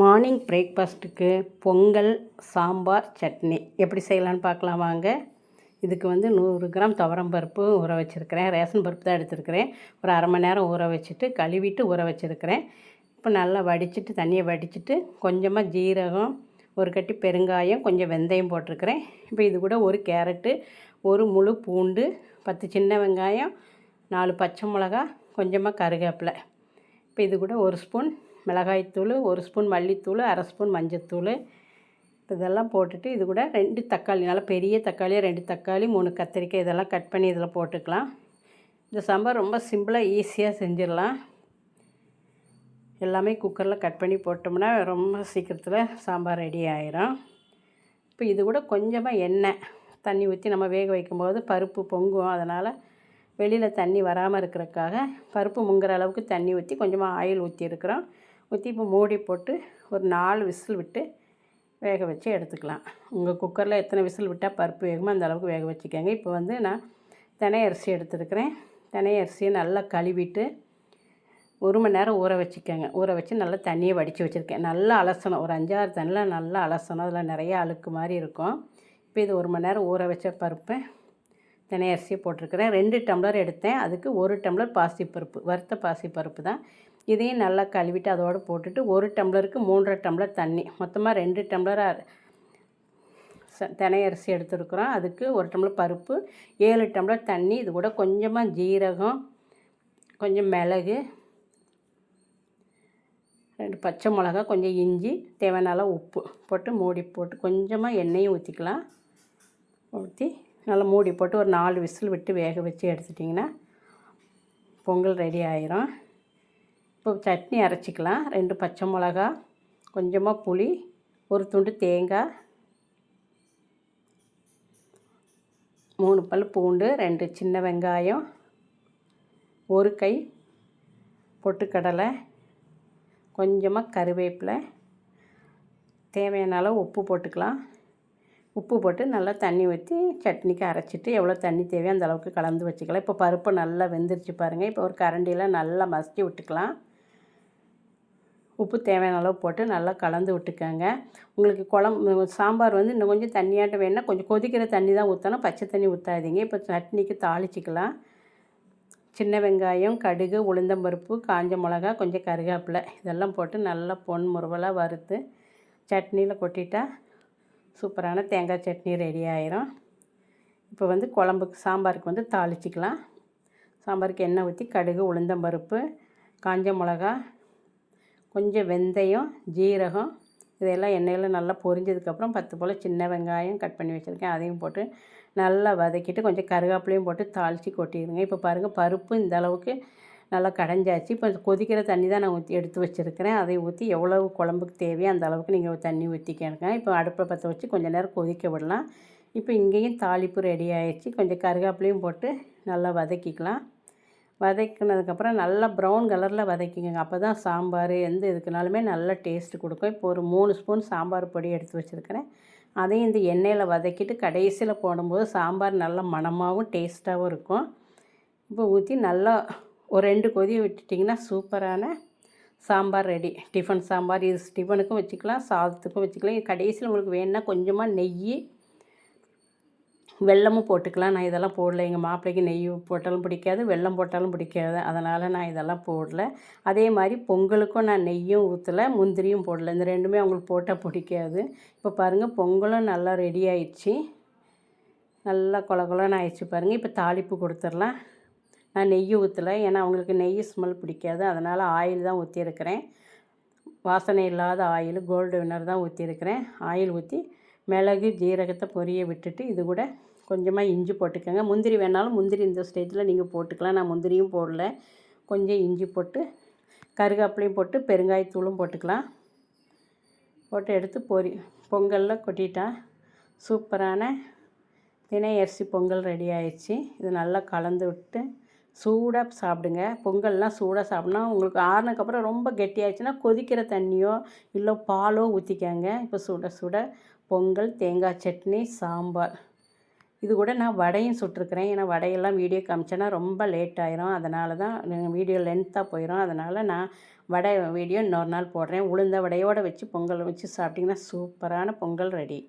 Morning பிரேக்ஃபாஸ்ட்டுக்கு பொங்கல் சாம்பார் சட்னி எப்படி செய்யலான்னு பார்க்கலாம் வாங்க. இதுக்கு வந்து நூறு கிராம் துவரம்பருப்பு ஊற வச்சுருக்கிறேன். ரேஷன் பருப்பு தான் எடுத்துருக்கிறேன். ஒரு அரை மணி நேரம் ஊற வச்சுட்டு கழுவிட்டு ஊற வச்சுருக்கிறேன். இப்போ நல்லா வடிச்சிட்டு தண்ணியை வடிச்சிட்டு கொஞ்சமாக ஜீரகம் ஒரு கட்டி பெருங்காயம் கொஞ்சம் வெந்தயம் போட்டிருக்கிறேன். இப்போ இது கூட ஒரு கேரட்டு ஒரு முழு பூண்டு பத்து சின்ன வெங்காயம் நாலு பச்சை மிளகா கொஞ்சமாக கருவேப்பிலை இப்போ இது கூட ஒரு ஸ்பூன் மிளகாய்த்தூள் ஒரு ஸ்பூன் மல்லித்தூள் அரை ஸ்பூன் மஞ்சத்தூள் இதெல்லாம் போட்டுட்டு இது கூட ரெண்டு தக்காளி நல்லா பெரிய தக்காளி ரெண்டு தக்காளி மூணு கத்திரிக்காய் இதெல்லாம் கட் பண்ணி இதில் போட்டுக்கலாம். இந்த சாம்பார் ரொம்ப சிம்பிளாக ஈஸியாக செஞ்சிடலாம். எல்லாமே குக்கரில் கட் பண்ணி போட்டோம்னா ரொம்ப சீக்கிரத்தில் சாம்பார் ரெடி ஆயிரும். இப்போ இது கூட கொஞ்சமாக எண்ணெய் தண்ணி ஊற்றி நம்ம வேக வைக்கும்போது பருப்பு பொங்கும். அதனால் வெளியில் தண்ணி வராமல் இருக்கிறதுக்காக பருப்பு முங்குற அளவுக்கு தண்ணி ஊற்றி கொஞ்சமாக ஆயில் ஊற்றி இருக்கிறோம் ஊற்றி இப்போ மூடி போட்டு ஒரு நாலு விசில் விட்டு வேக வச்சு எடுத்துக்கலாம். உங்கள் குக்கரில் எத்தனை விசில் விட்டால் பருப்பு வேகுமோ அந்த அளவுக்கு வேக வச்சுக்கோங்க. இப்போ வந்து நான் தினை அரிசி எடுத்துருக்கிறேன். தினை அரிசியை நல்லா கழுவிட்டு ஒரு மணி நேரம் ஊற வச்சுக்கோங்க. ஊற வச்சு நல்லா தண்ணியை வடித்து வச்சுருக்கேன். நல்லா அலசணும். ஒரு அஞ்சாறு தண்ணியில் நல்லா அலசணும். அதில் நிறைய அழுக்கு மாதிரி இருக்கும். இப்போ இது ஒரு மணி நேரம் ஊற வச்ச பருப்பை தினை அரிசியை போட்டிருக்கிறேன். ரெண்டு டம்ளர் எடுத்தேன். அதுக்கு ஒரு டம்ளர் பாசிப்பருப்பு. வறுத்த பாசிப்பருப்பு தான். இதையும் நல்லா கழுவிட்டு அதோடு போட்டுட்டு ஒரு டம்ளருக்கு மூன்றரை டம்ளர் தண்ணி. மொத்தமாக ரெண்டு டம்ளராக ச தினை அரிசி எடுத்துருக்குறோம். அதுக்கு ஒரு டம்ளர் பருப்பு ஏழு டம்ளர் தண்ணி இது கூட கொஞ்சமாக ஜீரகம் கொஞ்சம் மிளகு ரெண்டு பச்சை மிளகா கொஞ்சம் இஞ்சி தேவையான உப்பு போட்டு மூடி போட்டு கொஞ்சமாக எண்ணெயும் ஊற்றிக்கலாம் ஊற்றி நல்லா மூடி போட்டு ஒரு நாலு விசில் விட்டு வேக வச்சு எடுத்துட்டிங்கன்னா பொங்கல் ரெடி ஆயிரும். இப்போ சட்னி அரைச்சிக்கலாம். ரெண்டு பச்சை மிளகா கொஞ்சமாக புளி ஒரு துண்டு தேங்காய் மூணு பல் பூண்டு ரெண்டு சின்ன வெங்காயம் ஒரு கை பொட்டுக்கடலை கொஞ்சமாக கருவேப்பிலை. தேவையான அளவு உப்பு போட்டுக்கலாம். உப்பு போட்டு நல்லா தண்ணி ஊற்றி சட்னிக்கு அரைச்சிட்டு எவ்வளோ தண்ணி தேவையோ அந்த அளவுக்கு கலந்து வச்சுக்கலாம். இப்போ பருப்பு நல்லா வெந்துருச்சு பாருங்கள் இப்போ ஒரு கரண்டியில் நல்லா மசிச்சு விட்டுக்கலாம். உப்பு தேவையான அளவு போட்டு நல்லா கலந்து விட்டுக்கோங்க. உங்களுக்கு குழம்பு சாம்பார் வந்து இன்னும் கொஞ்சம் தண்ணியாட்ட வேணால் கொஞ்சம் கொதிக்கிற தண்ணி தான் ஊற்றணும் பச்சை தண்ணி ஊற்றாதீங்க இப்போ சட்னிக்கு தாளிச்சிக்கலாம். சின்ன வெங்காயம் கடுகு உளுந்தம்பருப்பு காஞ்ச மிளகா கொஞ்சம் கருவேப்பிலை இதெல்லாம் போட்டு நல்லா பொன் முருவலாக வறுத்து சட்னியில் கொட்டிட்டா சூப்பரான தேங்காய் சட்னி ரெடி ஆயிரும். இப்போ வந்து குழம்புக்கு சாம்பாருக்கு வந்து தாளிச்சிக்கலாம். சாம்பாருக்கு எண்ணெய் ஊற்றி கடுகு உளுந்தம்பருப்பு காஞ்ச மிளகா கொஞ்சம் வெந்தயம் ஜீரகம் இதெல்லாம் எண்ணெயில் நல்லா பொரிஞ்சதுக்கப்புறம் பத்து போல் சின்ன வெங்காயம் கட் பண்ணி வச்சுருக்கேன். அதையும் போட்டு நல்லா வதக்கிட்டு கொஞ்சம் கருவேப்பிலையும் போட்டு தாளித்து கொட்டிடுங்க. இப்போ பாருங்கள் பருப்பு இந்த அளவுக்கு நல்லா கடைஞ்சாச்சு. இப்போ கொதிக்கிற தண்ணி தான் நான் ஊற்றி எடுத்து வச்சுருக்கிறேன். அதை ஊற்றி எவ்வளவு குழம்புக்கு தேவையோ அந்த அளவுக்கு நீங்கள் தண்ணி ஊற்றிக்கணுங்க இப்போ அடுப்பை பற்ற வச்சு கொஞ்சம் நேரம் கொதிக்க விடலாம். இப்போ இங்கேயும் தாளிப்பு ரெடி ஆயிடுச்சு. கொஞ்சம் கருவேப்பிலையும் போட்டு நல்லா வதக்கிக்கலாம். வதக்கினதுக்கப்புறம் நல்லா ப்ரௌன் கலரில் வதக்கிக்கோங்க. அப்போ தான் சாம்பார் எந்த இதுக்குனாலுமே நல்ல டேஸ்ட்டு கொடுக்கும். இப்போ ஒரு மூணு ஸ்பூன் சாம்பார் பொடி எடுத்து வச்சுருக்கிறேன். அதையும் இந்த எண்ணெயில் வதக்கிட்டு கடைசியில் போடும்போது சாம்பார் நல்லா மணமாகவும் டேஸ்ட்டாகவும் இருக்கும். இப்போ ஊற்றி நல்லா ஒரு ரெண்டு கொதி விட்டுட்டிங்கன்னா சூப்பரான சாம்பார் ரெடி. டிஃபன் சாம்பார் இது டிஃபனுக்கும் வச்சுக்கலாம் சாதத்துக்கும் வச்சுக்கலாம். கடைசியில் உங்களுக்கு வேணுன்னா கொஞ்சமாக நெய் வெல்லமும் போட்டுக்கலாம். நான் இதெல்லாம் போடல. எங்கள் மாப்பிள்ளைக்கு நெய் போட்டாலும் பிடிக்காது வெல்லம் போட்டாலும் பிடிக்காது. அதனால் நான் இதெல்லாம் போடல. அதே மாதிரி பொங்கலுக்கும் நான் நெய்யும் ஊற்றலை முந்திரியும் போடல. இந்த ரெண்டுமே அவங்களுக்கு போட்டால் பிடிக்காது. இப்போ பாருங்கள் பொங்கலும் நல்லா ரெடி ஆயிடுச்சு. நல்லா கொல கொலன்னு ஆயிடுச்சு பாருங்கள் இப்போ தாளிப்பு கொடுத்துடலாம். நான் நெய் ஊற்றலை ஏன்னா அவங்களுக்கு நெய் ஸ்மெல் பிடிக்காது. அதனால் ஆயில் தான் ஊற்றியிருக்கிறேன் வாசனை இல்லாத ஆயில் கோல்டு வின்னர் தான் ஊற்றிருக்கிறேன் ஆயில் ஊற்றி மிளகு ஜீரகத்தை பொரிய விட்டுட்டு இது கூட கொஞ்சமாக இஞ்சி போட்டுக்கோங்க. முந்திரி வேணாலும் முந்திரி இந்த ஸ்டேஜில் நீங்கள் போட்டுக்கலாம். நான் முந்திரியும் போடல. கொஞ்சம் இஞ்சி போட்டு கருகாப்பிலையும் போட்டு பெருங்காயத்தூளும் போட்டுக்கலாம். போட்டு எடுத்து பொரி பொங்கலில் கொட்டிட்டா சூப்பரான தினை அரிசி பொங்கல் ரெடி ஆயிடுச்சு. இது நல்லா கலந்து விட்டு சூடாக சாப்பிடுங்க. பொங்கல்லாம் சூடாக சாப்பிட்னா உங்களுக்கு ஆறுனதுக்கப்புறம் ரொம்ப கெட்டியாயிடுச்சுன்னா கொதிக்கிற தண்ணியோ இல்லை பாலோ ஊற்றிக்கங்க இப்போ சுட சுட பொங்கல் தேங்காய் சட்னி சாம்பார். இது கூட நான் வடையும் சுட்டிருக்கிறேன். ஏன்னா வடையெல்லாம் வீடியோ காமிச்சேன்னா ரொம்ப லேட் ஆயிரும். அதனால தான் வீடியோ லென்த்தாக போயிடும் அதனால் நான் வடை வீடியோ இன்னொரு நாள் போடுறேன். உளுந்த வடையோடு வச்சு பொங்கல் வச்சு சாப்பிட்டிங்கன்னா சூப்பரான பொங்கல் ரெடி.